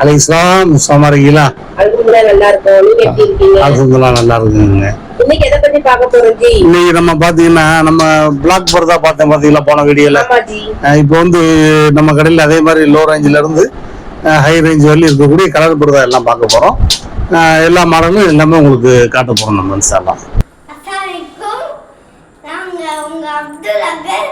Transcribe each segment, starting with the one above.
அலை இஸ்லாம் நல்லா இருக்கீங்க அல்ஹம்துலில்லாஹ் நல்லா இருக்குங்க? இன்னைக்கு எதை பத்தி பார்க்க போறோம் ஜி இன்னைக்கு நம்ம பாத்தீங்கன்னா நம்ம பிளாக் பர்தா பார்த்தேன் பாத்தீங்களா போன வீடியோல? இப்போ வந்து நம்ம கடையில் அதே மாதிரி லோ ரேஞ்சில இருந்து ஹை ரேஞ்ச் வரலையும் இருக்கக்கூடிய கலர் பர்தா எல்லாம் பார்க்க போறோம். எல்லா மாடலும் எல்லாமே உங்களுக்கு காட்ட போறோம் நம்ம நாங்க உங்க அப்துல் அகர்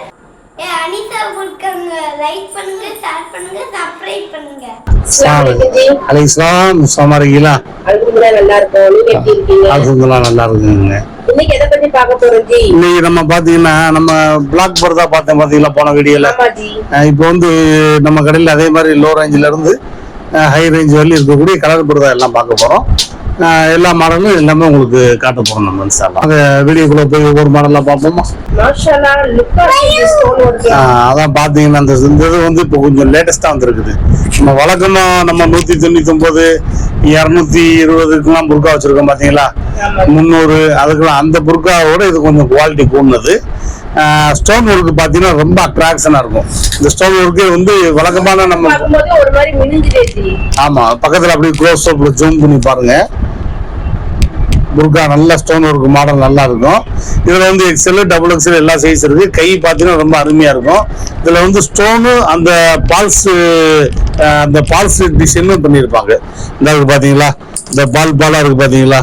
அனிதா கொடுக்காங்க லைக் பண்ணுங்க ஷேர் பண்ணுங்க சப்ஸ்கிரைப் பண்ணுங்க. அஸ்ஸலாமு அலைக்கும் ஜி அலை இஸ்லாம் சமாரிங்களா அல்ஹம்துலில்லாஹ் நல்லா இருக்கும். நீங்க எப்படி இருக்கீங்க? அல்ஹம்துலில்லாஹ் நல்லா இருக்குங்க. இன்னைக்கு எதை பத்தி பார்க்க போறோம் ஜி இன்னைக்கு நம்ம பாத்தீங்கன்னா நம்ம பிளாக் பர்தா பார்த்தேன் பாத்தீங்களா போன வீடியோல? இப்போ வந்து நம்ம கடையில் அதே மாதிரி லோ ரேஞ்சில இருந்து ஹை ரேஞ்ச் வரலையும் இருக்கக்கூடிய கலர் பர்தா எல்லாம் பார்க்க போறோம். எல்லா மாடலும் எல்லாமே உங்களுக்கு காட்ட போறோம் நம்ம இன்ஷால்லாம் அந்த வீடியோக்குள்ள போய் ஒவ்வொரு மாடலா பார்ப்போமா? அதான் பாத்தீங்கன்னா அந்த இந்த இது வந்து இப்போ கொஞ்சம் லேட்டஸ்டா வந்திருக்குது. நம்ம வழக்கமா நம்ம நூத்தி தொண்ணூத்தி ஒன்பது இரநூத்தி இருபதுக்குலாம் புர்கா வச்சிருக்கோம் பாத்தீங்களா முந்நூறு அதுக்கெல்லாம் அந்த புர்காவோட இது கொஞ்சம் குவாலிட்டி கூடுனது. ஸ்டோன் ஒர்க் பாத்தீங்கன்னா ரொம்ப அட்ராக்ஷனா இருக்கும். இந்த ஸ்டோன் ஒர்க்கு வந்து வழக்கமான நம்ம பார்க்கும்போது ஒரு மாதிரி மினுங்குதே ஜி ஆமா பக்கத்துல அப்படியே க்ளோஸ் அப்ல ஜூம் பண்ணி பாருங்க. புர்கா நல்ல ஸ்டோன் ஒர்க் மாடல் நல்லா இருக்கும். இதுல வந்து எக்ஸல் டபுள் எக்ஸல் எல்லா சைஸ் இருக்கு. கை பார்த்தீங்கன்னா ரொம்ப அருமையா இருக்கும். இதுல வந்து ஸ்டோனு அந்த பால்ஸ் அந்த பால்ஸ் டிசைனும் பண்ணியிருப்பாங்க இந்த இருக்குது பாத்தீங்களா? இந்த பால் பாலா இருக்கு பாத்தீங்களா?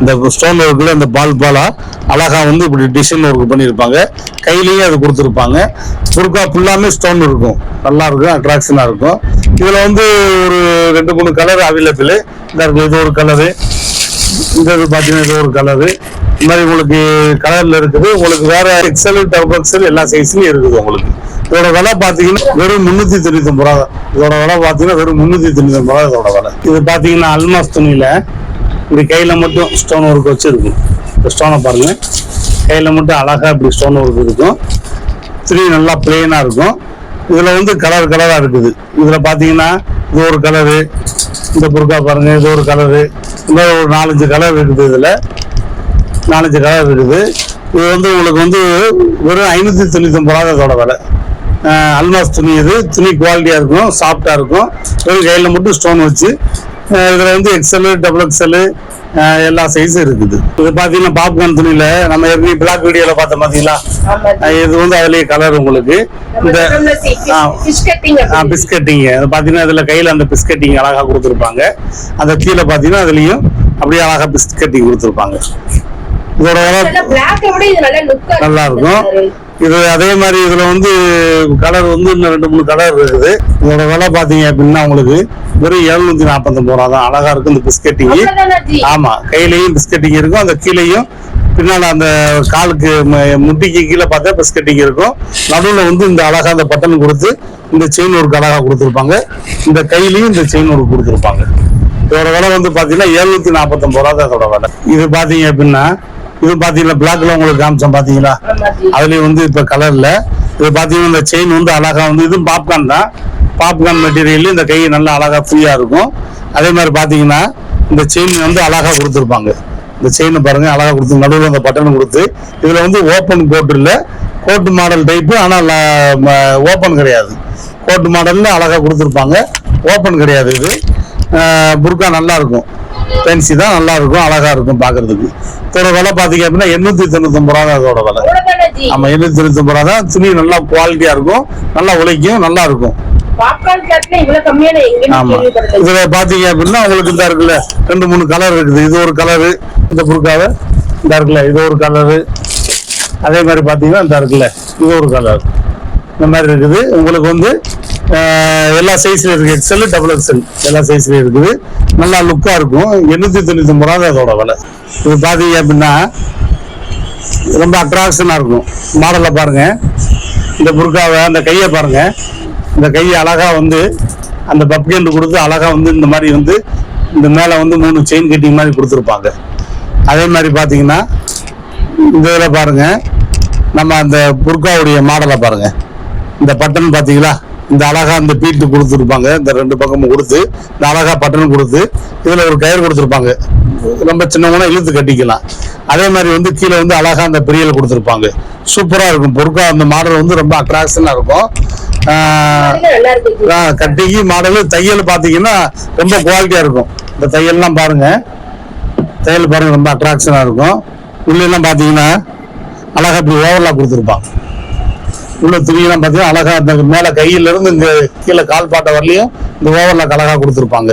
இந்த ஸ்டோன் ஒர்க்ல இந்த பால் பாலா அழகா வந்து இப்படி டிசைன் ஒர்க் பண்ணியிருப்பாங்க கையிலயும் அது கொடுத்துருப்பாங்க. புர்கா ஃபுல்லாமே ஸ்டோன் இருக்கும். நல்லா இருக்கும் அட்ராக்ஷனா இருக்கும். இதுல வந்து ஒரு ரெண்டு மூணு கலர் அவைலபிள் இந்த இது ஒரு கலரு இந்த இது பார்த்தீங்கன்னா இது ஒரு கலரு இந்த மாதிரி உங்களுக்கு கலர்ல இருக்குது. உங்களுக்கு வேற எக்ஸல் டபுள் எக்ஸல் எல்லா சைஸ்லயும் இருக்குது உங்களுக்கு. இதோட விலை பார்த்தீங்கன்னா வெறும் முந்நூற்றி தொண்ணூத்தி ரூபா தான். இதோட விலை பார்த்தீங்கன்னா வெறும் முந்நூற்றி தொண்ணூத்தி ரூபா இதோட விலை. இது பார்த்தீங்கன்னா அல்மாஸ் துணியில இப்படி கையில மட்டும் ஸ்டோன் ஒர்க் வச்சிருக்கும். இந்த ஸ்டோனை பாருங்க. கையில மட்டும் அழகா இப்படி ஸ்டோன் ஒர்க் இருக்கும். துணி நல்லா பிளெயினா இருக்கும். இதுல வந்து கலர் கலரா இருக்குது. இதுல பாத்தீங்கன்னா இது ஒரு கலரு இந்த புர்கா பாருங்க இது ஒரு கலரு இந்த ஒரு நாலஞ்சு கலர் இருக்குது இதில். நாலஞ்சு கலர் இருக்குது. இது வந்து உங்களுக்கு வந்து வெறும் ஐநூற்றி தொண்ணூற்றி ஒன்பது ரூபா விலை. அல்மாஸ் துணி இது. துணி குவாலிட்டியாக இருக்கும் சாஃப்டாக இருக்கும். வெறும் கையில் மட்டும் ஸ்டோன் வச்சு இதுல வந்து எக்ஸல் டபுள் எக்ஸல் எல்லா சைஸும் இருக்குது. இது பாத்தீங்கன்னா பாப்கார்ன் துணியில நம்ம ஏற்கனவே பிளாக் பார்த்தோம் ஆமா ஜி அஹ் இது வந்து அதுலயே கலர் உங்களுக்கு. இந்த ஆ. ஃபிஷ் கட்டிங் பிஸ்கட்டிங் பாத்தீங்கன்னா இதுல கையில அந்த பிஸ்கட்டிங் அழகா கொடுத்துருப்பாங்க. அந்த கீழே பாத்தீங்கன்னா அதுலயும் அப்படியே அழகா பிஸ்கட்டிங் கொடுத்துருப்பாங்க. இதோட நல்லா இருக்கும். இது அதே மாதிரி இதுல வந்து கலர் வந்து இன்னும் ரெண்டு மூணு கலர் இருக்குது. இதோட விலை பாத்தீங்க அப்படின்னா உங்களுக்கு வெறும் எழுநூத்தி நாற்பத்தொன்பது ரூபா தான். அழகா இருக்கும் இந்த பிஸ்கட்டிங் அவ்வளவுதானா ஜி ஆமா கையிலயும் பிஸ்கட்டிங் இருக்கும். அந்த கீழேயும் பின்னால அந்த காலுக்கு முட்டிக்கு கீழே பார்த்தா பிஸ்கட்டிங் இருக்கும். நடுவுல வந்து இந்த அழகா அந்த பட்டன் கொடுத்து இந்த செயின் ஒர்க் அழகா கொடுத்துருப்பாங்க. இந்த கையிலயும் இந்த செயின் ஒர்க் கொடுத்துருப்பாங்க. இதோட விலை வந்து பாத்தீங்கன்னா எழுநூத்தி நாற்பத்தொன்பது ரூபா தான் இதோட விலை. இது பாத்தீங்க அப்படின்னா இது பாத்தீங்களா பிளாக்ல உங்களுக்கு காமிச்சோம் பாத்தீங்களா? அதுலயும் வந்து இப்ப கலர்ல இது பாத்தீங்கன்னா இந்த செயின் வந்து அழகா வந்து இதுவும் பாப்கார்ன் தான். பாப்கார்ன் மெட்டீரியல் இந்த கை நல்லா அழகா ஃப்ரீயா இருக்கும். அதே மாதிரி பாத்தீங்கன்னா இந்த செயின் வந்து அழகா கொடுத்துருப்பாங்க. இந்த செயின் பாருங்க அழகா கொடுத்து நடுவில் அந்த பட்டன் கொடுத்து இதுல வந்து ஓப்பன் கோட் இல்ல. கோட் மாடல் டைப்பு ஆனா ஓப்பன் கிடையாது. கோட் மாடல்ல அழகா கொடுத்துருப்பாங்க. ஓப்பன் கிடையாது இது. புர்கா நல்லா இருக்கும். பென்சி தான் நல்லா இருக்கும் அழகா இருக்கும் பாக்குறதுக்கு. இதோட விலை பாத்தீங்க அப்படின்னா எண்ணூத்தி தொண்ணூத்தி ரூபா தான் அதோட விலை. ஆமா எண்ணூத்தி தொண்ணூத்தி ரூபா தான். துணி நல்லா குவாலிட்டியா இருக்கும். நல்லா உழைக்கும் நல்லா இருக்கும் ஆமா. இதுல பாத்தீங்க அப்படின்னா உங்களுக்கு இந்த இருக்குல்ல ரெண்டு மூணு கலர் இருக்குது. இது ஒரு கலரு இந்த புருக்காவை இந்த இருக்குல்ல இது ஒரு கலரு அதே மாதிரி பாத்தீங்கன்னா இந்த இருக்குல்ல இது ஒரு கலர் இந்த மாதிரி இருக்குது. உங்களுக்கு வந்து எல்லா சைஸ்ல இருக்கு எக்ஸல் டபுள் எக்ஸல் எல்லா சைஸ்லயும் இருக்குது. நல்லா லுக்கா இருக்கும். எண்ணூத்தி தொண்ணூத்தி ஒன்பது ரூபா அதோட விலை. இது பாத்தீங்க அப்படின்னா ரொம்ப அட்ராக்ஷனா இருக்கும். மாடலை பாருங்க. இந்த புர்காவை அந்த கையை பாருங்க. இந்த கையை அழகா வந்து அந்த பப்கேண்டு கொடுத்து அழகா வந்து இந்த மாதிரி வந்து இந்த மேல வந்து மூணு செயின் கட்டிங் மாதிரி கொடுத்துருப்பாங்க. அதே மாதிரி பாத்தீங்கன்னா இந்த இதில் பாருங்க. நம்ம அந்த புர்காவுடைய மாடலை பாருங்க. இந்த பட்டன் பாத்தீங்களா? இந்த அழகா இந்த பீட்டு கொடுத்துருப்பாங்க. இந்த ரெண்டு பக்கமும் கொடுத்து இந்த அழகா பட்டன் கொடுத்து இதுல ஒரு கயிறு கொடுத்துருப்பாங்க. ரொம்ப சின்னவனா இழுத்து கட்டிக்கலாம். அதே மாதிரி வந்து கீழே வந்து அழகா அந்த பிரியல் கொடுத்துருப்பாங்க. சூப்பரா இருக்கும். பொருட்கா அந்த மாடல் வந்து ரொம்ப அட்ராக்ஷனா இருக்கும். கட்டிக்கு மாடல் தையல் பாத்தீங்கன்னா ரொம்ப குவாலிட்டியா இருக்கும். இந்த தையல்லாம் பாருங்க. தையல் பாருங்க ரொம்ப அட்ராக்ஷனா இருக்கும். உள்ளெல்லாம் பாத்தீங்கன்னா அழகா இப்படி ஓவர்லாக் கொடுத்துருப்பாங்க. உள்ள துணியெல்லாம் பாத்தீங்கன்னா அழகா இந்த மேல கையில இருந்து இந்த கீழே கால் பாட்டை வரலையும் இந்த ஓவர்லாக் அழகா கொடுத்துருப்பாங்க.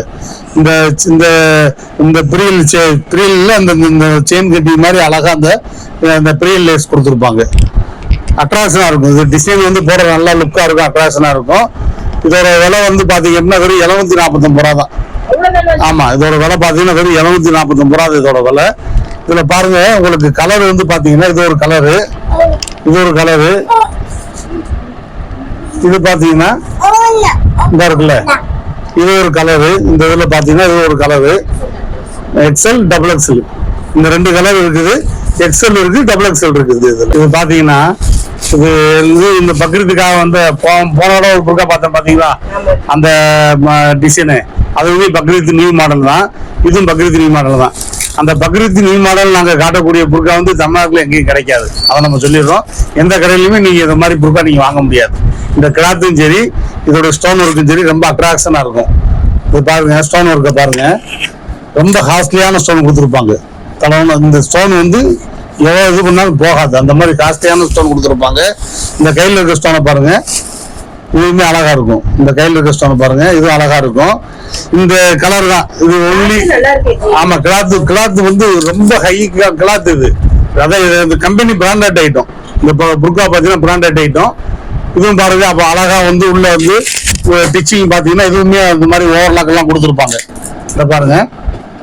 இந்த இந்த இந்த பிரியல் பிரியல்ல அந்த இந்த செயின் கட்டி மாதிரி அழகா அந்த அந்த பிரியல் லேஸ் கொடுத்துருப்பாங்க. அட்ராக்ஷனா இருக்கும். இது டிசைன் வந்து போடுற நல்லா லுக்கா இருக்கும் அட்ராக்ஷனா இருக்கும். இதோட விலை வந்து பாத்தீங்கன்னா வெறும் எழுநூத்தி நாற்பத்தொம்பது ரூபா தான். அவ்வளவுதானா ஜி? ஆமா இதோட விலை பாத்தீங்கன்னா வெறும் எழுநூத்தி நாற்பத்தொம்பது ரூபா இதோட விலை. இதுல பாருங்க உங்களுக்கு கலர் வந்து பாத்தீங்கன்னா இது ஒரு கலரு இது ஒரு கலரு இது பாத்தீங்கன்னா இந்த இருக்குல்ல இது ஒரு கலரு இந்த இதுல பாத்தீங்கன்னா இது ஒரு கலரு எக்ஸல் டபுள் எக்ஸல் இந்த ரெண்டு கலர் இருக்குது. எக்ஸல் இருக்கு டபுள் எக்ஸல் இருக்குது இதுல. இது பாத்தீங்கன்னா இது வந்து இந்த பக்ரீத்துக்காக வந்து போ- போன தடவை ஒரு புக்கா பார்த்தேன் பாத்தீங்களா? ஆமா. அந்த டிசைனு அது வந்து பக்ரீத் நியூ மாடல் தான். இதுவும் பக்ரீத் நியூ மாடல் தான். அந்த பக்ரீத் நியூ மாடல் நாங்க காட்டக்கூடிய புர்கா வந்து தமிழ்நாட்டுல எங்கேயும் கிடைக்காது. அதை நம்ம சொல்லிடுறோம். எந்த கடையிலுமே நீங்க இந்த மாதிரி புர்கா நீங்க வாங்க முடியாது. இந்த கிளாத்தும் சரி இதோட ஸ்டோன் ஒர்க்கும் சரி ரொம்ப அட்ராக்ஷனா இருக்கும். இது பாருங்க ஸ்டோன் ஒர்க்கை பாருங்க. ரொம்ப காஸ்ட்லியான ஸ்டோன் கொடுத்துருப்பாங்க. தலைவன் இந்த ஸ்டோன் வந்து எவ்வளோ இது பண்ணாலும் போகாது. அந்த மாதிரி காஸ்ட்லியான ஸ்டோன் கொடுத்துருப்பாங்க. இந்த கையில் இருக்க ஸ்டோனை பாருங்க. இதுவுமே அழகா இருக்கும். இந்த கையில் இருக்க ஸ்டோனை பாருங்க. இதுவும் அழகா இருக்கும். இந்த கலர் தான். இது ஒன்லி. ஆமா கிளாத் கிளாத் வந்து ரொம்ப ஹை கிளாத் இது. அதான் இந்த கம்பெனி பிராண்டட் ஐட்டம் இந்த புர்கா பார்த்தீங்கன்னா பிராண்டட் ஐட்டம் இதுவும் பாருங்க அப்போ அழகா வந்து உள்ள வந்து டிச்சிங் பார்த்தீங்கன்னா இதுவுமே இந்த மாதிரி ஓவர்லாக் எல்லாம் கொடுத்துருப்பாங்க. இந்த பாருங்க.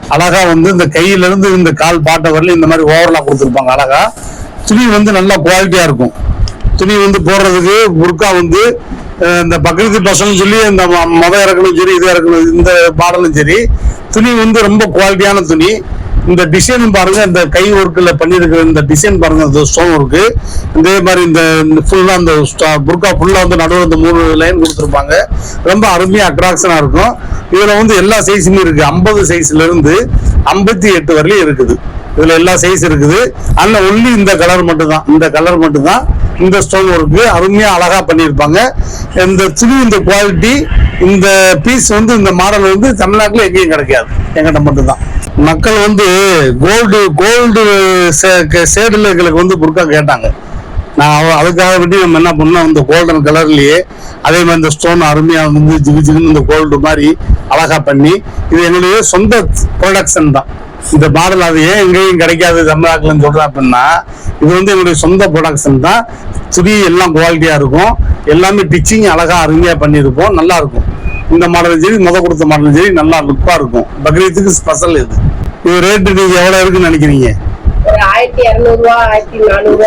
அழகா வந்து இந்த கையில இருந்து இந்த கால் பாட்டை வரல இந்த மாதிரி ஓவர்லாக் கொடுத்துருப்பாங்க அழகா. துணி வந்து நல்லா குவாலிட்டியா இருக்கும். துணி வந்து போடுறதுக்கு புர்கா வந்து இந்த பக்ரீத் பசங்களும் சொல்லி இந்த ம- இறக்கணும் சரி இது இறக்கணும் இந்த பாடலும் சரி துணி வந்து ரொம்ப குவாலிட்டியான துணி. இந்த டிசைன் பாருங்க இந்த கை ஒர்க்கில் பண்ணியிருக்கிற இந்த டிசைன் பாருங்க இந்த ஸ்டோன் ஒர்க்கு இதே மாதிரி இந்த ஃபுல்லாக இந்த ஸ்டா புர்கா ஃபுல்லாக வந்து நடுவில் இந்த மூணு லைன் கொடுத்துருப்பாங்க. ரொம்ப அருமையாக அட்ராக்ஷனாக இருக்கும். இதில் வந்து எல்லா சைஸுமே இருக்குது ஐம்பது சைஸ்லேருந்து ஐம்பத்தி எட்டு வரையிலும் இருக்குது. இதில் எல்லா சைஸ் இருக்குது. அதில் ஒன்லி இந்த கலர் மட்டும்தான். இந்த கலர் மட்டும்தான். இந்த ஸ்டோன் ஒர்க்கு அருமையாக அழகாக பண்ணியிருப்பாங்க. இந்த துணி இந்த குவாலிட்டி இந்த பீஸ் வந்து இந்த மாடல் வந்து தமிழ்நாட்டில் எங்கேயும் கிடைக்காது. எங்கிட்ட மட்டும்தான். மக்கள் வந்து கோல்டு கோல்டு சேடில் எங்களுக்கு வந்து புர்கா கேட்டாங்க. நான் அதுக்காக வேண்டி நம்ம என்ன பண்ணோம்? இந்த கோல்டன் கலர்லயே அதே மாதிரி இந்த ஸ்டோன் அருமையாக வந்து ஜிகு ஜிகுன்னு இந்த கோல்டு மாதிரி அழகா பண்ணி இது என்னுடைய சொந்த ப்ரொடக்ஷன் தான். இந்த மாடல் அது ஏன் எங்கேயும் கிடைக்காது தமிழ்நாட்டில்னு சொல்றேன் அப்படின்னா இது வந்து என்னுடைய சொந்த ப்ரொடக்ஷன் தான். துணி எல்லாம் குவாலிட்டியா இருக்கும். எல்லாமே டிச்சிங் அழகா அருமையா பண்ணியிருப்போம். நல்லா இருக்கும். இந்த மாடலும் சரி முத கொடுத்த மாடலும் சரி நல்லா லுக்கா இருக்கும். பக்ரீத்துக்கு ஸ்பெஷல் இது. இது ரேட்டு நீங்க எவ்வளவு இருக்குன்னு நினைக்கிறீங்க?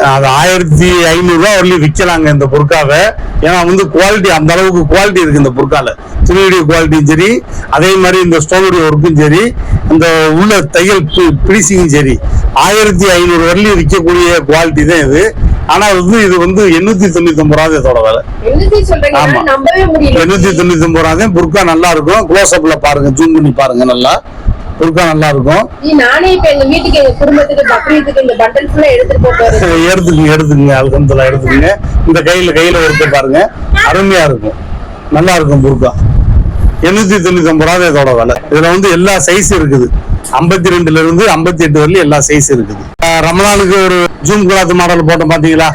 அது ஆயிரத்தி ஐநூறு ரூபா வரலையும் விற்கலாங்க இந்த பொருட்காவை ஏன்னா வந்து குவாலிட்டி அந்த அளவுக்கு குவாலிட்டி இருக்கு இந்த பொருட்கால துணியுடைய குவாலிட்டியும் சரி அதே மாதிரி இந்த ஸ்டோனுடைய ஒர்க்கும் சரி இந்த உள்ள தையல் பிடிசிங்கும் சரி. ஆயிரத்தி ஐநூறு வரலையும் விற்கக்கூடிய குவாலிட்டி தான் இது. ஆனா வந்து இது வந்து எண்ணூத்தி தொண்ணூத்தி ஒன்பது ரூபா இதோட விலை. ஆமா. எண்ணூத்தி தொண்ணூத்தி ஒன்பது ரூபா புர்கா நல்லா இருக்கும். க்ளோஸ் அப்ல பாருங்க ஜூம் பண்ணி பாருங்க நல்லா. புர்கா நல்லா இருக்கும். நானே இப்ப எங்க வீட்டுக்கு எங்க குடும்பத்துக்கு பக்ரீத்துக்கு இந்த பண்டல் ஃபுல்லா எடுத்துட்டு எடுத்துக்கங்க எடுத்துக்கங்க அல்கம்துல்லா எடுத்துக்கங்க. இந்த கையில கையில ஒருத்த பாருங்க. அருமையா இருக்கும். நல்லா இருக்கும் புர்கா. எண்ணூத்தி தொண்ணூத்தி ஒன்பது ரூபா இதோட விலை. இதுல வந்து எல்லா சைஸ் இருக்குது. ஐம்பத்தி ரெண்டுல இருந்து ஐம்பத்தி எட்டு வரலையும் எல்லா சைஸ் இருக்குது. ரமலானுக்கு ஒரு ஜூம் கிளாத் மாடல் போட்டோம் பாத்தீங்களா?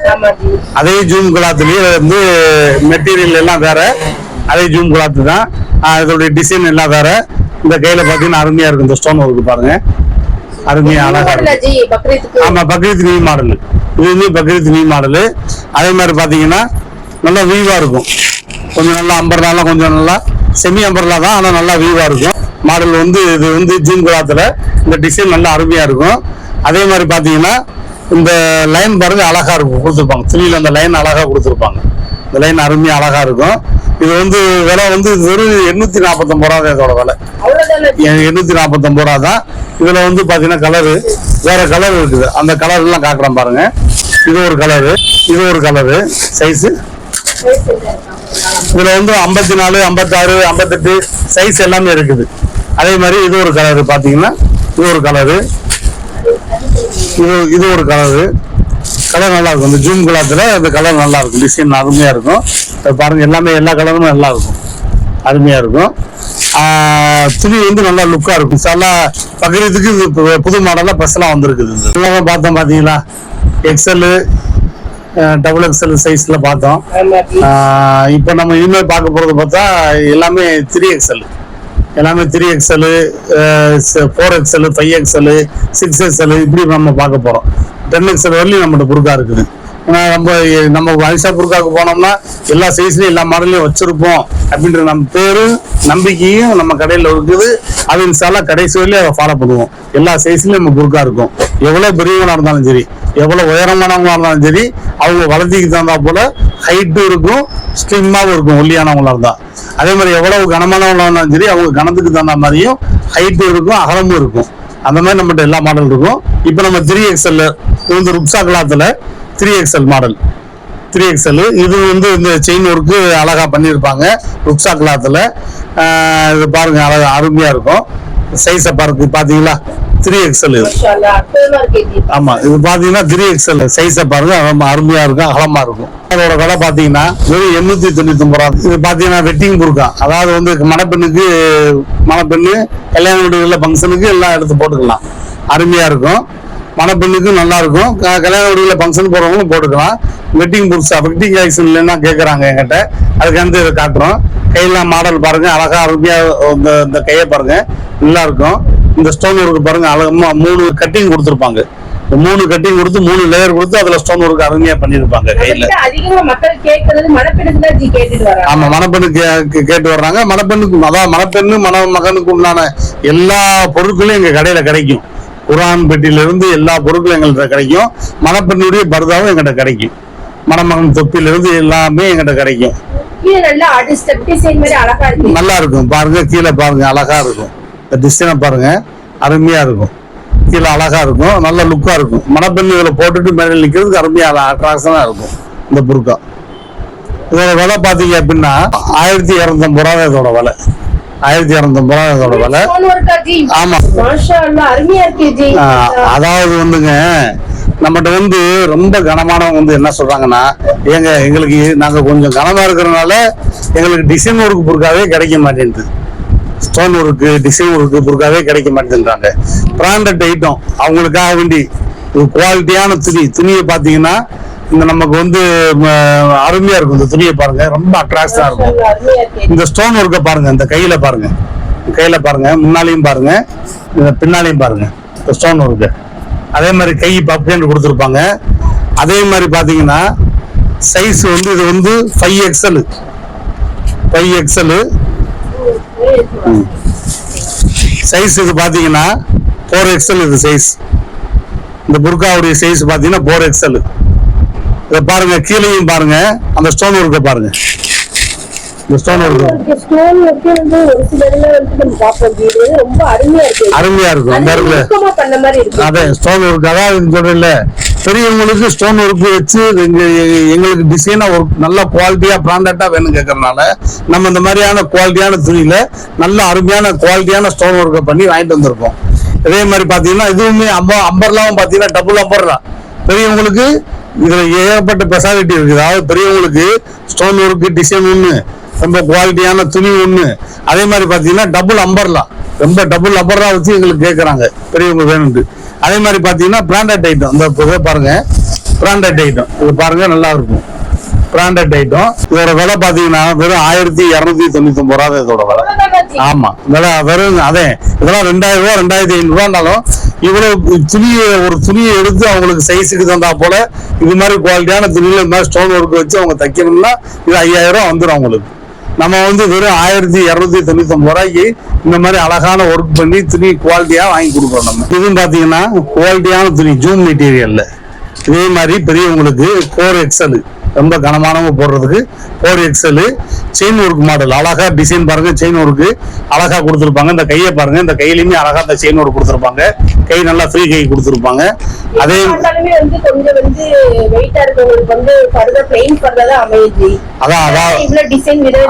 அதே ஜூம் கிளாத்லயே வந்து மெட்டீரியல் எல்லாம் வேற. அதே ஜூம் கிளாத் தான். இதோடைய டிசைன் எல்லாம் வேற. இந்த கையில பாத்தீங்கன்னா அருமையா இருக்கும் இந்த ஸ்டோன் ஒர்க் பாருங்க. அருமையா அழகா பக்ரீத்துக்கு. ஆமா பக்ரீத் நியூ மாடல் இதுவுமே பக்ரீத் நியூ மாடல் அதே மாதிரி பாத்தீங்கன்னா நல்லா வீவா இருக்கும். கொஞ்சம் நல்லா அம்பர்லாலாம் கொஞ்சம் நல்லா செமி அம்பர்லா தான் ஆனா நல்லா வீவா இருக்கும். மாடல் வந்து இது வந்து ஜூம் கிளாத்துல இந்த டிசைன் நல்லா அருமையா இருக்கும். அதே மாதிரி பாத்தீங்கன்னா இந்த லைன் பாருங்க அழகா இருக்கும். கொடுத்துருப்பாங்க. துணியில அந்த லைன் அழகா கொடுத்துருப்பாங்க. இந்த லைன் அருமையா அழகா இருக்கும். இது வந்து விலை வந்து வெறும் எண்ணூத்தி நாற்பத்தொம்பது ரூபா தான் இதோட விலை? எண்ணூத்தி நாற்பத்தொம்பது ரூபா தான். இதுல வந்து பாத்தீங்கன்னா கலரு வேற கலர் இருக்குது. அந்த கலர் எல்லாம் காட்டுறேன் பாருங்க. இது ஒரு கலரு இது ஒரு கலரு சைஸ். இதுல வந்து ஐம்பத்தி நாலு ஐம்பத்தாறு ஐம்பத்தெட்டு சைஸ் எல்லாமே இருக்குது. அதே மாதிரி இது ஒரு கலரு பாத்தீங்கன்னா இது ஒரு கலரு இது இது ஒரு கலரு கலர் நல்லா இருக்கும் இந்த ஜூம் கலர்ல இந்த கலர் நல்லா இருக்கும் டிசைன் அருமையா இருக்கும். இதை பாருங்க எல்லாமே எல்லா கலருமே நல்லா இருக்கும் அருமையா இருக்கும். துணி வந்து நல்லா லுக்கா இருக்கும். நல்லா பக்கத்துக்கு இது பு- புது மாடலா பஸ் எல்லாம் வந்திருக்குது. இதெல்லாம் பார்த்தோம் பாத்தீங்களா எக்ஸல் டபுள் எக்ஸல் சைஸ்ல பார்த்தோம். இப்போ நம்ம இனிமேல் பார்க்க போறது பார்த்தா எல்லாமே த்ரீ எக்ஸல் எல்லாமே three XL four XL five XL six XL இப்படி நம்ம பார்க்க போறோம். டென் எக்ஸல் வரலையும் நம்மகிட்ட புருக்கா இருக்குது. ஏன்னா நம்ம நம்ம வயசா புருக்காவுக்கு போனோம்னா எல்லா சைஸ்லையும் எல்லா மாடலையும் வச்சிருப்போம் அப்படின்ற நம்ம பேரும் நம்பிக்கையும் நம்ம கடையில் இருக்குது. அது இன்ஷால்லா கடைசி வரையிலும் அதை ஃபாலோ பண்ணுவோம். எல்லா சைஸ்லையும் நம்ம புருக்கா இருக்கும். எவ்வளோ பெரியவனாக இருந்தாலும் சரி எவ்வளோ உயரமானவங்களா இருந்தாலும் சரி அவங்க வளர்த்திக்கு தகுந்தா போல ஹைட்டும் இருக்கும் ஸ்டிம்மாகவும் இருக்கும் ஒல்லியானவங்களாக இருந்தால் அதே மாதிரி எவ்வளவு கனமானவங்களாக இருந்தாலும் சரி அவங்க கனத்துக்கு தகுந்த மாதிரியும் ஹைட்டும் இருக்கும் அகலமும் இருக்கும். அந்த மாதிரி நம்மகிட்ட எல்லா மாடல் இருக்கும். இப்போ நம்ம த்ரீ எக்ஸ்எல் இது வந்து ருப்ஸா கிளாத்தில் three XL model three XL இது வந்து இந்த செயின் ஒர்க்கு அழகாக பண்ணியிருப்பாங்க. ருப்ஸா கிளாத்தில் இது பாருங்கள் அழகாக அருமையாக இருக்கும். சைஸை பார்க்கு பார்த்தீங்களா த்ரீ எக்ஸ்எல் இது. ஆமா இது பாத்தீங்கன்னா த்ரீ எக்ஸ்எல் சைஸை பாருங்க ரொம்ப அருமையா இருக்கும் அகலமா இருக்கும். அதோட விலை பாத்தீங்கன்னா வெறும் எண்ணூத்தி தொண்ணூத்தி ஒன்பது ரூபா. இது பாத்தீங்கன்னா வெட்டிங் புருக்கா அதாவது வந்து மணப்பெண்ணுக்கு மணப்பெண்ணு கல்யாண வீடுகளில் ஃபங்க்ஷனுக்கு எல்லாம் எடுத்து போட்டுக்கலாம். அருமையா இருக்கும். மணப்பெண்ணுக்கு நல்லா இருக்கும். கல்யாண வீடுகளில் ஃபங்க்ஷன் போறவங்களும் போட்டுக்கலாம். வெட்டிங் புருஷா வெட்டிங் ஆக்ஷன் இல்லைன்னா கேட்குறாங்க என்கிட்ட. அதுக்கு இதை காட்டுறோம். கையெல்லாம் மாடல் பாருங்க அழகா அருமையா இந்த கையை பாருங்க. நல்லா இருக்கும். இந்த ஸ்டோன் ஒர்க் பாருங்க அழகமா மூணு கட்டிங் கொடுத்துருப்பாங்க. மூணு கட்டிங் கொடுத்து மூணு லேயர் கொடுத்து அதுல ஸ்டோன் ஒர்க் அருமையா பண்ணிருப்பாங்க கையில. ஆமா மணப்பெண்ணுக்கு கே- கேட்டு வர்றாங்க. மணப்பெண்ணுக்கு அதாவது மணப்பெண்ணு மண மகனுக்கு உண்டான எல்லா பொருட்களும் எங்க கடையில கிடைக்கும். குரான் பெட்டியில இருந்து எல்லா பொருட்களும் எங்கள்கிட்ட கிடைக்கும். மணப்பெண்ணுடைய பர்தாவும் எங்கிட்ட கிடைக்கும். மணமகன் தொப்பில இருந்து எல்லாமே எங்கிட்ட கிடைக்கும். நல்லா இருக்கும். பாருங்க கீழே பாருங்க அழகா இருக்கும். டிசைனை பாருங்க. அருமையா இருக்கும். கீழே அழகா இருக்கும். நல்ல லுக்கா இருக்கும். மணப்பெண் இதுல போட்டுட்டு மேலே நிக்கிறதுக்கு அருமையா அட்ராக்ஷனா இருக்கும். இந்த புருக்கா இதோட விலை பாத்தீங்க அப்படின்னா ஆயிரத்தி இரநூத்தம்பது ரூபா இதோட விலை. ஆயிரத்தி இரநூத்தம்பது ரூபா இதோட விலை. ஸ்டோன் ஒர்க்கா ஜி ஆமா. மாஷா அல்லாஹ் அருமையா இருக்கு ஜி. ஆஹ், அதாவது வந்துங்க நம்மகிட்ட வந்து ரொம்ப கனமானவங்க வந்து என்ன சொல்றாங்கன்னா ஏங்க எங்களுக்கு நாங்க கொஞ்சம் கனமா இருக்கிறதுனால எங்களுக்கு டிசைன் ஒர்க் பொருட்காவே கிடைக்க மாட்டேங்குது ஸ்டோன் ஒர்க்கு டிசைன் ஒர்க்கு பொருட்காவே கிடைக்க மாட்டேன்றாங்க. Branded item. அவங்களுக்காக வேண்டி ஒரு குவாலிட்டியான துணி. துணியை பார்த்தீங்கன்னா இந்த நமக்கு வந்து அருமையா இருக்கும் இந்த துணியை பாருங்க. ரொம்ப அட்ராக்டா இருக்கும். இந்த ஸ்டோன் ஒர்க்கை பாருங்க. இந்த கையில பாருங்க. கையில பாருங்க. முன்னாலையும் பாருங்க. இந்த பின்னாலையும் பாருங்க. இந்த ஸ்டோன் ஒர்க்கு அதே மாதிரி கை பப்பேன்னு கொடுத்துருப்பாங்க. அதே மாதிரி பார்த்தீங்கன்னா சைஸ் வந்து இது வந்து five XL five XL size இது பாத்தீங்கன்னா ஃபோர் எக்ஸல் இது சைஸ் இந்த புர்காவுடைய சைஸ் பாத்தீங்கன்னா ஃபோர் எக்ஸல் இதை பாருங்க கீழேயும் பாருங்க அந்த ஸ்டோன் ஒர்க்கை பாருங்க. இந்த ஸ்டோன் ஒர்க்கு ஸ்டோன் ஒர்க் வந்து ஒரு சில இதுல வந்து நம்ம பார்ப்போம். ஜி இது ரொம்ப அருமையா இருக்கு. அருமையா இருக்கும் அந்த பண்ண மாதிரி இருக்கு. அதே ஸ்டோன் ஒர்க் அதாவது சொல்றேன்ல. பெரியவங்களுக்கு ஸ்டோன் ஒர்க் வச்சு எங்களுக்கு டிசைனா ஒர்க் நல்ல குவாலிட்டியா பிராண்டடா வேணும் கேட்கறதுனால நம்ம இந்த மாதிரியான குவாலிட்டியான துணியில நல்ல அருமையான குவாலிட்டியான ஸ்டோன் ஒர்க்கை பண்ணி வாங்கிட்டு வந்திருக்கோம். இதே மாதிரி பாத்தீங்கன்னா இதுவுமே அம்ப அம்பர்லாவும் பாத்தீங்கன்னா டபுள் அம்பர்லா. பெரியவங்களுக்கு இதுல ஏகப்பட்ட ஸ்பெஷாலிட்டி இருக்குது. அதாவது பெரியவங்களுக்கு ஸ்டோன் ஒர்க் டிசைன் ஒண்ணு ரொம்ப குவாலிட்டியான துணி ஒண்ணு. அதே மாதிரி பாத்தீங்கன்னா டபுள் அம்பர்லா. ரொம்ப டபுள் அம்பர்லா வச்சு எங்களுக்கு கேட்கறாங்க பெரியவங்க வேணும்ட்டு அதே மாதிரி பாத்தீங்கன்னா பிராண்டட் ஐட்டம் இந்த புகை பாருங்க. பிராண்டட் ஐட்டம் இது பாருங்க நல்லா இருக்கும். பிராண்டட் ஐட்டம் இதோட விலை பாத்தீங்கன்னா வெறும் ஆயிரத்தி இருநூத்தி தொண்ணூத்தி ஒன்பது ரூபா இதோட விலை. அவ்வளவுதானா ஆமா. விலை வெறும் அதே. இதெல்லாம் ரெண்டாயிரம் ரூபா ரெண்டாயிரத்தி ஐநூறுரூவானாலும் இவ்வளவு துணியை ஒரு துணியை எடுத்து அவங்களுக்கு சைஸுக்கு தந்தா போல இது மாதிரி குவாலிட்டியான துணியில இந்த மாதிரி ஸ்டோன் ஒர்க் வச்சு அவங்க தைக்கணும்னா இது ஐயாயிரம் ரூபா வந்துடும் அவங்களுக்கு. நம்ம வந்து வெறும் ஆயிரத்தி இருநூத்தி தொண்ணூத்தி ஒன்பது ரூபாய்க்கு இந்த மாதிரி அழகான ஒர்க் பண்ணி துணி குவாலிட்டியா வாங்கி கொடுக்குறோம் நம்ம. இதுவும் பாத்தீங்கன்னா குவாலிட்டியான துணி ஜூம் மெட்டீரியல்ல இதே மாதிரி பெரியவங்களுக்கு கோர் எக்ஸல் ரொம்ப கனமானவங்க போடுறதுக்கு four XL chain work model அழகா டிசைன் பாருங்க செயின் ஒர்க்கு அழகா கொடுத்துருப்பாங்க. இந்த கையை பாருங்க இந்த கையிலயுமே அழகா இந்த செயின் ஒர்க் கொடுத்துருப்பாங்க. கை நல்லா ஃப்ரீ கை கொடுத்துருப்பாங்க. அதே வந்து கொஞ்சம் வந்து வெயிட்டா இருக்கவங்களுக்கு வந்து ஃபர்தர் பிளெயின் அதான் அதான்.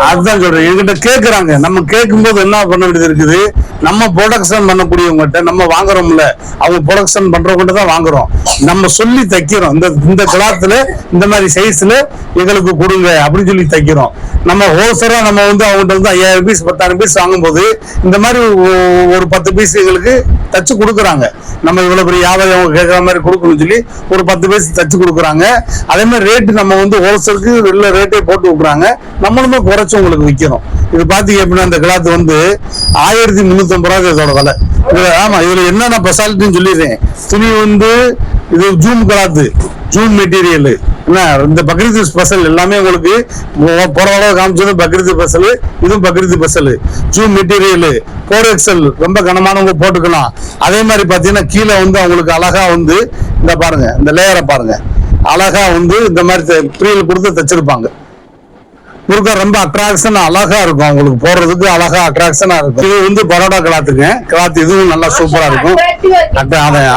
அதுதான் சொல்றேன். என்கிட்ட கேக்குறாங்க. நம்ம கேட்கும்போது என்ன பண்ண வேண்டியது இருக்குது? நம்ம ப்ரொடக்ஷன் பண்ணக்கூடியவங்ககிட்ட நம்ம வாங்குறோம்ல அவங்க ப்ரொடக்ஷன் பண்றவங்ககிட்ட தான் வாங்குறோம். நம்ம சொல்லி தைக்கிறோம். இந்த இந்த கிளாத்துல இந்த மாதிரி சைஸ்ல எங்களுக்கு கொடுங்க அப்படின்னு சொல்லி தைக்கிறோம். நம்ம ஹோல்சேலாக நம்ம வந்து அவங்ககிட்ட வந்து ஐயாயிரம் பீஸ் பத்தாயிரம் பீஸ் வாங்கும்போது இந்த மாதிரி ஒரு பத்து பீஸ் எங்களுக்கு தச்சு கொடுக்குறாங்க. நம்ம இவ்வளோ பெரிய வியாபாரம் அவங்க கேட்குற மாதிரி கொடுக்கணும்னு சொல்லி ஒரு பத்து பீஸ் தச்சு கொடுக்குறாங்க. அதே மாதிரி ரேட்டு நம்ம வந்து ஹோல்சேலுக்கு வெளில ரேட்டே போட்டு கொடுக்குறாங்க நம்மளுமே குறைச்சி உங்களுக்கு விற்கிறோம் இது பார்த்தீங்க அப்படின்னா அந்த கிளாத் வந்து ஆயிரத்தி முந்நூற்றம்பது ரூபா இதோட விலை. இதில் ஆமாம் இதில் என்னென்ன ஸ்பெஷாலிட்டின்னு சொல்லிடுறேன். துணி வந்து இது ஜூம் கிளாத்து. ஜூம் மெட்டீரியல் என்ன இந்த பக்ரீத் ஸ்பெஷல் எல்லாமே உங்களுக்கு போற அளவு காமிச்சது பக்ரீத் ஸ்பெஷல் இதுவும் Bakrid special zoom material four XL ரொம்ப கனமானவங்க போட்டுக்கலாம். அதே மாதிரி பாத்தீங்கன்னா கீழே வந்து அவங்களுக்கு அழகா வந்து இந்த பாருங்க இந்த லேயரை பாருங்க. அழகா வந்து இந்த மாதிரி ப்ரீல் கொடுத்து தச்சிருப்பாங்க. முருகா ரொம்ப அட்ராக்ஷன் அழகா இருக்கும். அவங்களுக்கு போடுறதுக்கு அழகா அட்ராக்ஷனா இருக்கும். இது வந்து பரோடா கிளாத்துங்க கிளாத் இதுவும் நல்லா சூப்பரா இருக்கும்.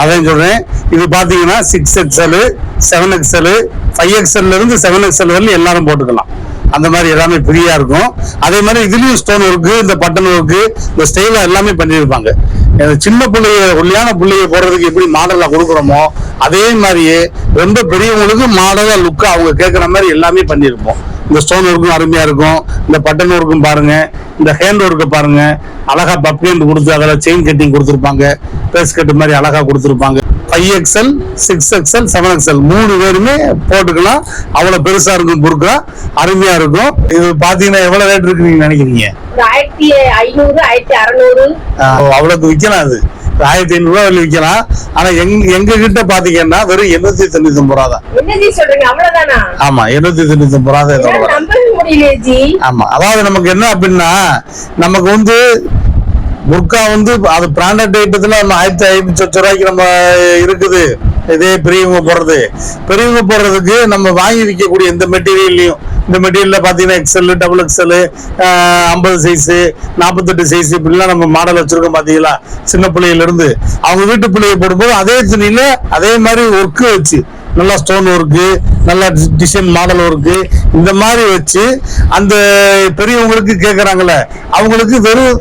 அதையும் சொல்றேன். இது பாத்தீங்கன்னா six XL seven XL five எக்ஸ்எல்ல இருந்து செவன் எக்ஸ்எல் வரையும் எல்லாரும் போட்டுக்கலாம். அந்த மாதிரி எல்லாமே ஃப்ரீயா இருக்கும். அதே மாதிரி இதுலயும் ஸ்டோன் ஒர்க்கு இந்த பட்டன் ஒர்க்கு இந்த ஸ்டைல எல்லாமே பண்ணியிருப்பாங்க. சின்ன பிள்ளைய ஒல்லியான பிள்ளைய போடுறதுக்கு எப்படி மாடலா கொடுக்குறோமோ அதே மாதிரியே ரொம்ப பெரியவங்களுக்கு மாடலா லுக்கா அவங்க கேட்குற மாதிரி எல்லாமே பண்ணியிருப்போம். இந்த ஸ்டோன் ஒர்க்கும் அருமையா இருக்கும். இந்த பட்டன் ஒர்க்கும் பாருங்க. இந்த ஹேண்ட் ஒர்க்கை பாருங்க. அழகா பப்கேண்ட் கொடுத்து அதில் செயின் கட்டிங் கொடுத்துருப்பாங்க. பேஸ் கட்டு மாதிரி அழகா கொடுத்துருப்பாங்க. Five XL six XL seven XL மூணு பேருமே போட்டுக்கலாம். அவ்வளவு பெருசா இருக்கும் பொருட்களா அருமையா இருக்கும். இது பாத்தீங்கன்னா எவ்வளவு ரேட் இருக்கு நீங்க நினைக்கிறீங்க? ஆயிரத்தி ஐநூறு ஆயிரத்தி அறநூறு. ஆஹ் அவ்வளவுக்கு விற்கலாம் அது. ஆயிரத்தி ஐநூறு ரூபாய் விற்கலாம் ஆனா எங்க எங்க கிட்ட பாத்தீங்கன்னா வெறும் எண்ணூத்தி தொண்ணூத்தி ஒன்பது ரூபா தான். ஆமா எண்ணூத்தி தொண்ணூத்தி ஒன்பது ரூபா தான் ஆமா அதாவது நமக்கு என்ன அப்படின்னா நமக்கு வந்து புர்கா வந்து அது பிராண்டட் ஐட்டத்துல நம்ம ஆயிரத்தி ஐநூத்தி சொச்ச ரூபாய்க்கு நம்ம இருக்குது. இதே பெரியவங்க போடுறது. பெரியவங்க போடுறதுக்கு நம்ம வாங்கி விற்கக்கூடிய இந்த மெட்டீரியல்லையும் இந்த மெட்டீரியல்ல பார்த்தீங்கன்னா எக்ஸல் டபுள் எக்ஸல் ஐம்பது சைஸு நாற்பத்தெட்டு சைஸ் இப்படிலாம் நம்ம மாடல் வச்சிருக்கோம் பார்த்தீங்களா சின்ன பிள்ளையில இருந்து அவங்க வீட்டு பிள்ளைய போடும்போது அதே துணியில அதே மாதிரி ஒர்க்கு வச்சு நல்லா ஸ்டோன் ஒர்க்கு நல்லா டிசைன் மாடல் ஒர்க்கு இந்த மாதிரி வச்சு அந்த பெரியவங்களுக்கு கேட்குறாங்கல்ல அவங்களுக்கு வெறும்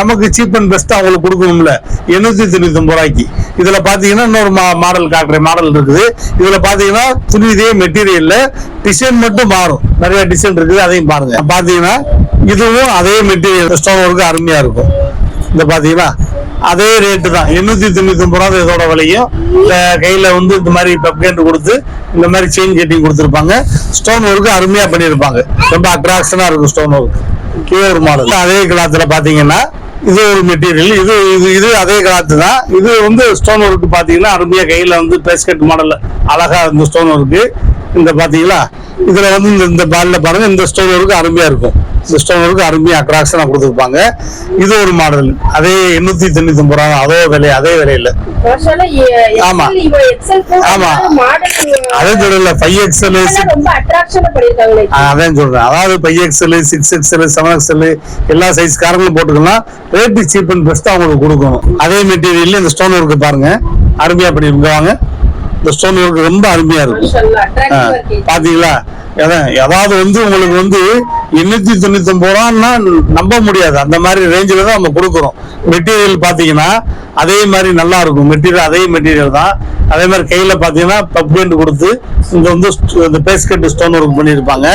நமக்கு சீப் அண்ட் பெஸ்ட்டாக அவங்களுக்கு கொடுக்கணும்ல. எண்ணூற்றி தொண்ணூத்தி ஒன்பது ரூபாய்க்கு இதில் பார்த்தீங்கன்னா இன்னொரு மா மாடல் காட்டுறேன் மாடல் இருக்குது. இதில் பார்த்தீங்கன்னா துணி இதே மெட்டீரியலில் டிசைன் மட்டும் மாறும். நிறைய டிசைன் இருக்குது அதையும் பாருங்க. பார்த்தீங்கன்னா இதுவும் அதே மெட்டீரியல் ஸ்டோன் ஒர்க்கு அருமையாக இருக்கும். இந்த பாத்தீங்களா? அதே ரேட்டு தான். எண்ணூத்தி தொண்ணூத்தி ஒன்பது ரூபா இதோட விலையும். இந்த கையில வந்து இந்த மாதிரி பெப்கேண்ட் கொடுத்து இந்த மாதிரி செயின் கட்டிங் கொடுத்துருப்பாங்க. ஸ்டோன் ஒர்க்கு அருமையா பண்ணியிருப்பாங்க. ரொம்ப அட்ராக்ஷனா இருக்கும் ஸ்டோன் ஒர்க் இது ஒரு மாடல் அதே கிளாத்துல பாத்தீங்கன்னா இது ஒரு மெட்டீரியல் இது இது இது அதே கிளாத்து தான். இது வந்து ஸ்டோன் ஒர்க் பாத்தீங்கன்னா அருமையா கையில வந்து பேஸ்கட் மாடலில் அழகா இந்த ஸ்டோன் ஒர்க்கு இந்த பாத்தீங்களா? இதுல வந்து இந்த இந்த பால்ல பாருங்க இந்த ஸ்டோன் ஒர்க்கு அருமையா இருக்கும். இந்த ஸ்டோன் ஒர்க்கு அருமையா அட்ராக்ஷனா கொடுத்துருப்பாங்க. இது ஒரு மாடல். அதே எண்ணூத்தி தொண்ணூத்தி ஒன்பது ரூபா அதே விலை அதே விலையில. ஆமா. எக்ஸல் ஆமா. அதே சொல்லல ஃபைவ் பண்ணிருக்காங்களே அதான் சொல்றேன். அதாவது five XL six XL seven XL எல்லா சைஸ் காரங்களும் போட்டுக்கலாம். ரேட்டு சீப் அண்ட் பெஸ்ட் அவங்களுக்கு கொடுக்கணும். அதே மெட்டீரியல் இந்த ஸ்டோன் ஒர்க்கு பாருங்க. அருமையா பண்ணிருக்காங்க இந்த ஸ்டோன் ஒர்க் ரொம்ப அருமையா இருக்கும். பாத்தீங்களா? அதாவது வந்து உங்களுக்கு வந்து எண்ணூத்தி தொண்ணூத்தி ரூபான்னா நம்ப முடியாது. அந்த மாதிரி ரேஞ்சில தான் நம்ம கொடுக்குறோம். மெட்டீரியல் பாத்தீங்கன்னா அதே மாதிரி நல்லா இருக்கும். மெட்டீரியல் அதே மெட்டீரியல் தான். அதே மாதிரி கையில பாத்தீங்கன்னா பப்கேண்ட் கொடுத்து இங்க வந்து இந்த பேஸ்கெட் ஸ்டோன் ஒர்க் பண்ணியிருப்பாங்க.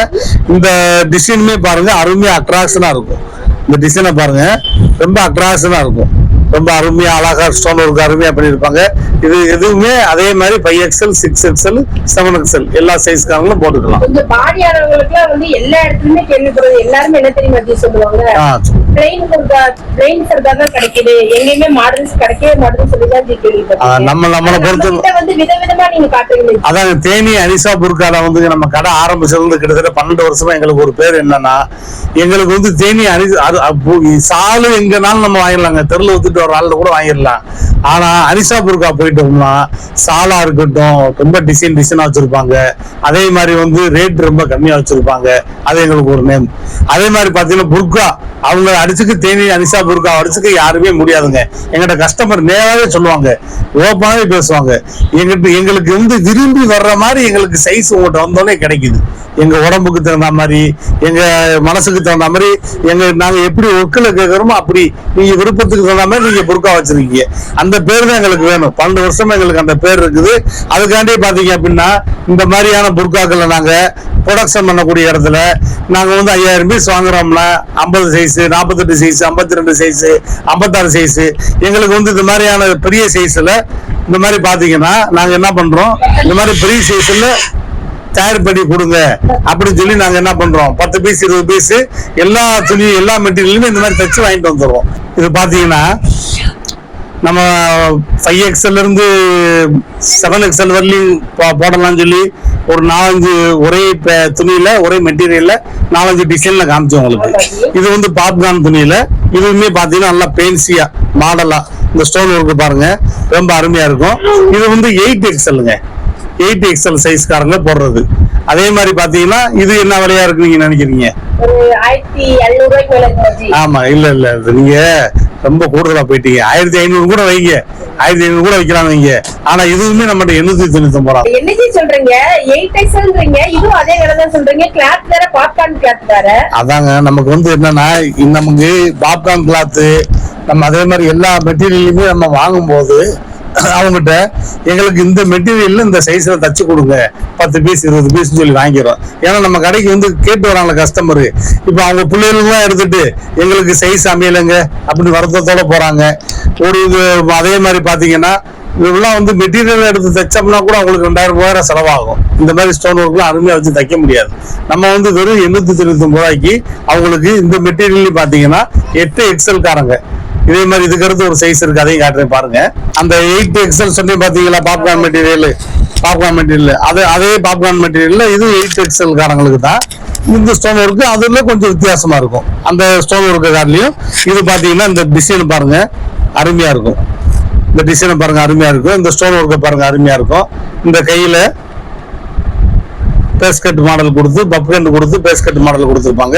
இந்த டிசைனுமே பாருங்க அருமையா அட்ராக்ஷனா இருக்கும். இந்த டிசைனை பாருங்க ரொம்ப அட்ராக்ஷனா இருக்கும். ரொம்ப அருமையா அழகா ஸ்டோன் ஒர்க் அருமையா பண்ணியிருப்பாங்க. இது எதுவுமே அதே மாதிரி five XL six XL seven XL எல்லா சைஸ்காரங்களும் போட்டுக்கலாம். கொஞ்சம் பாடி ஆனவங்களுக்கு வந்து எல்லா இடத்துலயுமே கேள்விப்படுறது எல்லாருமே என்ன தெரியுமா சொல்லுவாங்க? கிடைக்குது. எங்கேயுமே மாடல்ஸ் கிடைக்கவே சொல்லி நம்ம நம்மளை பொறுத்த நம்மகிட்ட வந்து விதவிதமா நீங்க காட்டுறீங்க அதாங்க தேனி அனிசா புர்கால வந்து நம்ம கடை ஆரம்பிச்சது கிட்டத்தட்ட பன்னெண்டு வருஷமா எங்களுக்கு ஒரு பேர் என்னன்னா எங்களுக்கு வந்து தேனி அனி சாலு எங்கனாலும் நம்ம வாங்கிடலாங்க. தெருல ஊத்துட்டு வர ஆள்ல கூட வாங்கிடலாம். ஆனா அனிசா புர்கா போயிட்டோம்னா சாலா இருக்கட்டும் ரொம்ப டிசைன் டிசைனா வச்சிருப்பாங்க. அதே மாதிரி வந்து ரேட் ரொம்ப கம்மியா வச்சிருப்பாங்க. அது எங்களுக்கு ஒரு நேம் அதே மாதிரி பாத்தீங்கன்னா புர்கா அவங்க அடிச்சுக்கு தேனி அனிசா புர்கா அடிச்சுக்க யாருமே முடியாதுங்க. எங்கிட்ட கஸ்டமர் நேராகவே சொல்லுவாங்க. ஓப்பனாகவே பேசுவாங்க. எங்கிட்ட எங்களுக்கு வந்து விரும்பி வர்ற மாதிரி எங்களுக்கு சைஸ் உங்கள்கிட்ட வந்தோடனே கிடைக்குது. எங்க உடம்புக்கு தகுந்த மாதிரி எங்க மனசுக்கு தகுந்த மாதிரி எங்க நாங்க எப்படி ஒர்க்கில் கேட்கறோமோ அப்படி நீங்க விருப்பத்துக்கு தகுந்த மாதிரி நீங்க புர்கா வச்சிருக்கீங்க. அந்த பேர் தான் எங்களுக்கு வேணும். பன்னெண்டு வருஷமா எங்களுக்கு அந்த பேர் இருக்குது. அதுக்காண்டி பாத்தீங்க அப்படின்னா இந்த மாதிரியான புர்காக்களை நாங்க ப்ரொடக்ஷன் பண்ணக்கூடிய இடத்துல நாங்க வந்து ஐயாயிரம் பீஸ் வாங்குறோம்னா ஐம்பது சைஸ் நாற்பத்தெட்டு சைஸ் ஐம்பத்தி ரெண்டு சைஸ் ஐம்பத்தாறு சைஸ் எங்களுக்கு வந்து இந்த மாதிரியான பெரிய சைஸ்ல இந்த மாதிரி பாத்தீங்கன்னா நாங்க என்ன பண்றோம்? இந்த மாதிரி பெரிய சைஸ்ல தயார் பண்ணி கொடுங்க. அப்படின்னு சொல்லி நாங்க என்ன பண்றோம்? பத்து பீஸ் இருபது பீஸ் எல்லா துணியும் எல்லா மெட்டீரியலுமே இந்த மாதிரி தச்சு வாங்கிட்டு வந்துடுறோம். இது பாத்தீங்கன்னா நம்ம ஃபைவ் எக்ஸ்எல் இருந்து செவன் எக்ஸ்எல் வரலையும் போடலாம்னு சொல்லி ஒரு நாலஞ்சு ஒரே துணியில ஒரே மெட்டீரியல்ல நாலஞ்சு டிசைன்ல காமிச்சோம் உங்களுக்கு. இது வந்து பாப்கார்ன் துணியில. இதுவுமே பாத்தீங்கன்னா நல்லா பெயின்சியா மாடலா இந்த ஸ்டோன் ஒர்க் பாருங்க. ரொம்ப அருமையா இருக்கும். இது வந்து எயிட் எக்ஸ்எல்லுங்க எயிட் எக்ஸ்எல் சைஸ்காரங்க போடுறது. அதே மாதிரி பாத்தீங்கன்னா இது என்ன விலையா இருக்கு நீங்க நினைக்கிறீங்க. ஆமா இல்ல இல்ல. நீங்க ரொம்ப கூடுதலா போயிட்டீங்க. ஆயிரத்தி ஐநூறு கூட வைங்க. ஆயிரத்தி ஐநூறு கூட வைக்கலாம் வைங்க. ஆனா இதுவுமே நம்மகிட்ட எண்ணூத்தி தொண்ணூத்தி ஒன்பது ரூபா என்ன ஜி சொல்றீங்க. எயிட் எக்ஸ்ன்றீங்க இதுவும் அதே விலை தான் சொல்றீங்க. கிளாத் வேற பாப்கார்ன் கிளாத் வேற. அதாங்க நமக்கு வந்து என்னன்னா நமக்கு பாப்கார்ன் கிளாத்து நம்ம அதே மாதிரி எல்லா மெட்டீரியலுமே நம்ம வாங்கும்போது அவங்ககிட்ட எங்களுக்கு இந்த மெட்டீரியல்ல இந்த சைஸ்ல தச்சு கொடுங்க. பத்து பீஸ் இருபது பீஸ் சொல்லி வாங்கிடுறோம். ஏன்னா நம்ம கடைக்கு வந்து கேட்டு வராங்கள கஸ்டமரு இப்போ அவங்க பிள்ளைகளுக்குலாம் எடுத்துட்டு எங்களுக்கு சைஸ் அமையலைங்க அப்படின்னு வருத்தத்தோட போறாங்க. ஒரு இது அதே மாதிரி பாத்தீங்கன்னா இதெல்லாம் வந்து மெட்டீரியல் எடுத்து தைச்சோம்னா கூட அவங்களுக்கு ரெண்டாயிரம் மூவாயிரம் செலவாகும். இந்த மாதிரி ஸ்டோன் ஒர்க்லாம் அருமையாக வச்சு தைக்க முடியாது. நம்ம வந்து வெறும் எண்ணூத்தி தொண்ணூத்தி ரூபாய்க்கு அவங்களுக்கு இந்த மெட்டீரியல் பாத்தீங்கன்னா எட்டு எக்ஸல் காரங்க. இதே மாதிரி இதுக்கு அடுத்து ஒரு சைஸ் இருக்கு அதையும் காட்டுறேன் பாருங்க. அந்த எயிட் எக்ஸல் சொல்லி பாத்தீங்களா பாப்கார்ன் மெட்டீரியல் பாப்கார்ன் மெட்டீரியல் அது அதே பாப்கார்ன் மெட்டீரியல்ல இது எயிட் எக்ஸல் காரங்களுக்கு தான். இந்த ஸ்டோன் ஒர்க்கு அதுல கொஞ்சம் வித்தியாசமா இருக்கும். அந்த ஸ்டோன் ஒர்க்கு கார்லயும் இது பாத்தீங்கன்னா இந்த டிசைன் பாருங்க அருமையா இருக்கும். இந்த டிசைனை பாருங்க அருமையா இருக்கும். இந்த ஸ்டோன் ஒர்க்கை பாருங்க அருமையா இருக்கும். இந்த கையில பேஸ்கட் மாடல் கொடுத்து பப்கண்ட் கொடுத்து பேஸ்கட் மாடல் கொடுத்துருப்பாங்க.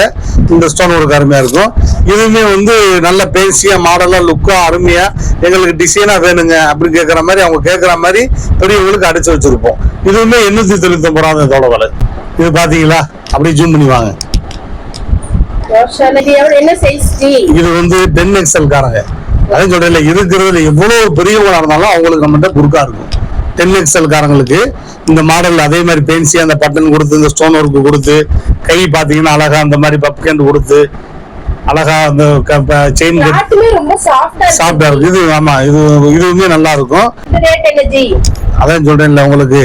இந்த ஸ்டோன் ஒர்க் அருமையா இருக்கும். இதுவுமே வந்து நல்ல பேசியா மாடலா லுக்கா அருமையா எங்களுக்கு டிசைனா வேணுங்க அப்படின்னு கேட்குற மாதிரி அவங்க கேட்குற மாதிரி பெரியவங்களுக்கு அடிச்சு வச்சிருப்போம். இதுவுமே எண்ணூத்தி தொண்ணூத்தி ஒன்பது ரூபா இதோட விலை. இது பாத்தீங்களா? அப்படியே ஜூம் பண்ணி வாங்க. இது வந்து டென் எக்ஸ்எல் காரங்க. அதான் சொல்றேன் இருக்கிறதுல எவ்வளவு பெரியவங்களா இருந்தாலும் அவங்களுக்கு நம்மகிட்ட குறுக்கா இருக்கும். டென் எக்ஸ்எல் காரங்களுக்கு இந்த மாடல் அதே மாதிரி பென்சி அந்த பட்டன் கொடுத்து இந்த ஸ்டோன் ஒர்க் கொடுத்து கை பாத்தீங்கன்னா அழகா அந்த மாதிரி பப்கேண்ட் கொடுத்து அழகா அந்த செயின் சாஃப்டா இருக்கு. இது ஆமா இது இதுவுமே நல்லா இருக்கும். அதான் சொல்றேன்ல உங்களுக்கு.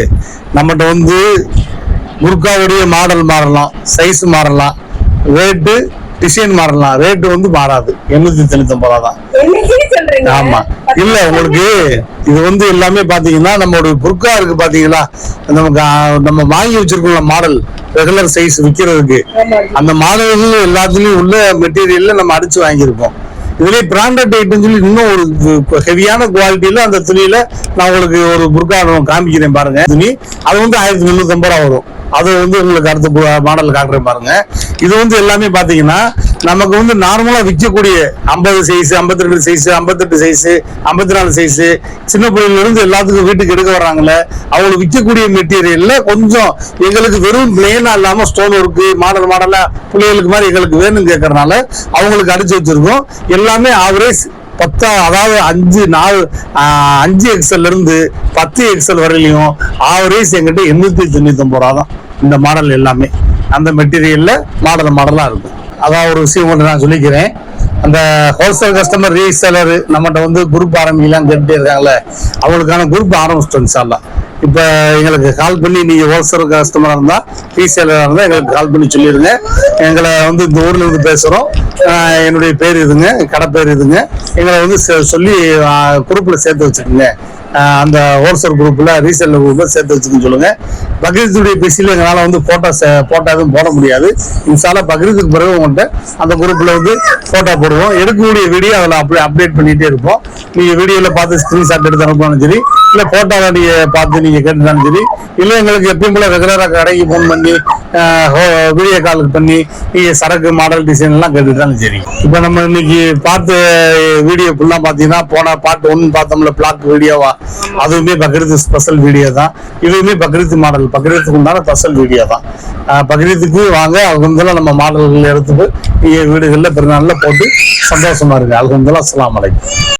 நம்மகிட்ட வந்து குர்காவுடைய மாடல் மாறலாம் சைஸ் மாறலாம். ரேட்டு டிசைன் மாறலாம். ரேட்டு வந்து மாறாது. எண்ணூத்தி தொண்ணூத்தி ஒன்பது தான் ஆமா. இல்ல உங்களுக்கு இது வந்து எல்லாமே பாத்தீங்கன்னா நம்மளோட குர்கா இருக்கு பாத்தீங்களா? நமக்கு நம்ம வாங்கி வச்சிருக்கோம்ல மாடல். Regular size ji. அந்த மாடல்கள் எல்லாத்துலயும் உள்ள மெட்டீரியல்ல நம்ம அடிச்சு வாங்கியிருக்கோம். இதுலயே பிராண்டட் ஐட்டம் சொல்லி இன்னும் ஒரு ஹெவியான குவாலிட்டியில அந்த துணியில நான் உங்களுக்கு ஒரு புர்கா காமிக்கிறேன் பாருங்க. துணி அது வந்து ஆயிரத்தி முந்நூத்தி ஐம்பது ரூபா வரும். அது வந்து உங்களுக்கு அடுத்த மாடல் காட்டுறேன் பாருங்க. இது வந்து எல்லாமே பாத்தீங்கன்னா நமக்கு வந்து நார்மலா விற்கக்கூடிய ஐம்பது சைஸ் ஐம்பத்தி ரெண்டு சைஸ் ஐம்பத்தெட்டு சைஸ் ஐம்பத்தி நாலு சைஸ் சின்ன பிள்ளைல இருந்து எல்லாத்துக்கும் வீட்டுக்கு எடுக்க வர்றாங்களே அவங்களுக்கு விற்கக்கூடிய மெட்டீரியல்ல கொஞ்சம் எங்களுக்கு வெறும் பிளேனா இல்லாம ஸ்டோன் ஒர்க்கு மாடல் மாடலா பிள்ளைகளுக்கு மாதிரி எங்களுக்கு வேணும்னு கேட்கறதுனால அவங்களுக்கு அடிச்சு வச்சிருக்கோம். எல்லாமே ஆவரேஜ் பத்தா அதாவது அஞ்சு நாலு அஞ்சு எக்ஸல் இருந்து பத்து எக்ஸல் வரையிலையும் ஆவரேஜ் எங்கிட்ட எண்ணூத்தி தொண்ணூத்தி ஒன்பது ரூபா தான். இந்த மாடல் எல்லாமே. அந்த மெட்டீரியல்ல மாடல் மாடலா இருக்கும் அதான் ஒரு விஷயம் ஒன்று நான் சொல்லிக்கிறேன். அந்த ஹோல்சேல் கஸ்டமர் ரீசேலர் நம்மகிட்ட வந்து குரூப் ஆரம்பிக்கலாம் கேட்டுட்டே இருக்காங்களே அவங்களுக்கான குரூப் ஆரம்பிச்சிட்டோம் சார்லாம் இப்போ எங்களுக்கு கால் பண்ணி நீங்கள் ஹோல்சேல் கஸ்டமராக இருந்தால் ரீசேலராக இருந்தால் எங்களுக்கு கால் பண்ணி சொல்லிடுங்க. எங்களை வந்து இந்த ஊர்ல இருந்து பேசுகிறோம் என்னுடைய பேர் இதுங்க கடை பேர் இதுங்க. எங்களை வந்து சொல்லி குரூப்பில் சேர்த்து வச்சுக்கோங்க. அந்த ஹோல்சேல் குரூப்ல ரீசேல் குரூப்ல சேர்த்து வச்சுக்கன்னு சொல்லுங்க. பக்ரீத்துடைய பிசில எங்களால் வந்து ஃபோட்டோ போட்டோ எதுவும் போட முடியாது. இன்சால பக்ரீத்துக்கு பிறகு உங்கள்கிட்ட அந்த குரூப்ல வந்து ஃபோட்டோ போடுவோம். எடுக்கக்கூடிய வீடியோ அதில் அப்படியே அப்டேட் பண்ணிட்டே இருப்போம். நீங்கள் வீடியோவில் பார்த்து ஸ்க்ரீன்ஷாட் எடுத்து அனுப்பினாலும் சரி இல்லை போட்டோவை நீங்க பார்த்து நீங்க கேட்டுனாலும் சரி இல்லை எங்களுக்கு எப்பயும் போல ரெகுலராக கடைக்கு ஃபோன் பண்ணி வீடியோ கால் பண்ணி நீங்க சரக்கு மாடல் டிசைன் எல்லாம் கேட்டுட்டாலும் சரி. இப்போ நம்ம இன்னைக்கு பார்த்து வீடியோ ஃபுல்லாக பார்த்தீங்கன்னா போன பார்ட் ஒன்று பார்த்தோம்ல பிளாக் வீடியோவா அதுவுமே பக்ரீத் ஸ்பெஷல் வீடியோ தான். இதுவுமே பக்ரீத் மாடல் பக்ரீத்துக்கு உண்டான ஸ்பெஷல் வீடியோ தான். ஆஹ் பக்ரீத்துக்கு வாங்க அல்ஹம்துலில்லாஹ் நம்ம மாடல்கள் எடுத்து வீடுகளில் பெருநாளில் போட்டு சந்தோஷமா இருக்கு அல்ஹம்துலில்லாஹ் அஸ்லாம் வலைக்கும்